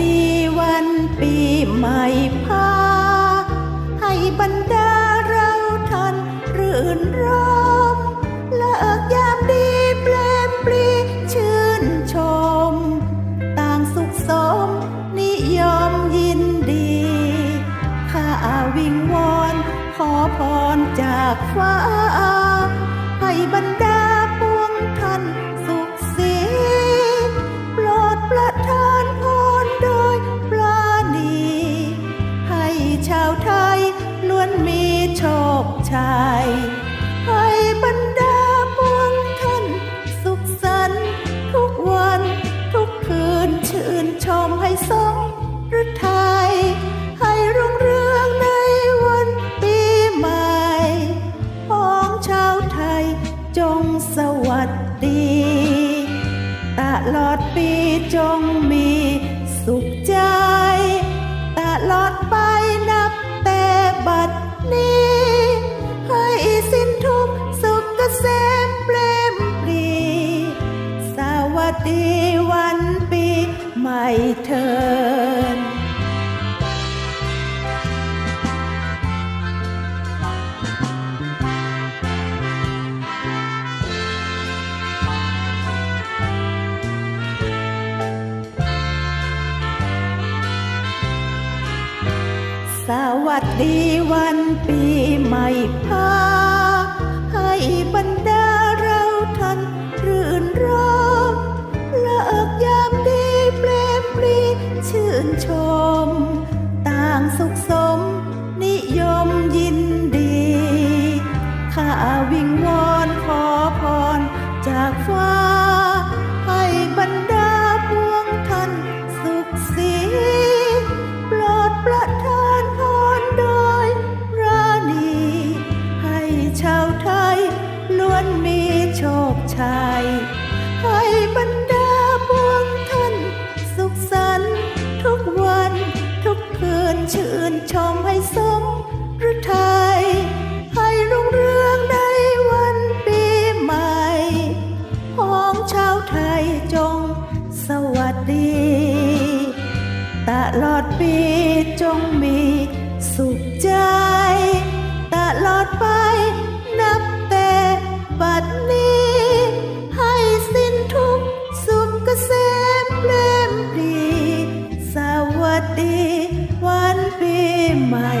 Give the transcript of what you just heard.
ดีวันปีใหม่พาให้บรรดาเราท่านรื่นรมเลิกยามดีเปลมปลีชื่นชม ต่างสุขสมนิยมยินดีข้าวิงวอนขอพรจากฟ้าให้บรรดา ชาวไทยล้วนมีโชคชัยให้บรรดาปวงท่านสุขสันต์ทุกวันทุกคืนชื่นชมให้สมฤทัยให้รุ่งเรืองในวันปีใหม่ของชาวไทยจงสวัสดีตลอดปีจงมีสุขใจตลอดไป วัสดีวันปีใหม่เทินสวัสดีวันปีใหม่พา จากฟ้า ให้บรรดาพวงท่านสุขสีโปรดประทานพรโดยราณีให้ชาวไทยล้วนมีโชคชัยให้บรร ลอดปีจงมีสุขใจ ตลอดไปนับแต่บัดนี้ ให้สิ้นทุกสุขเกษมเพลมดี สวัสดีวันปีใหม่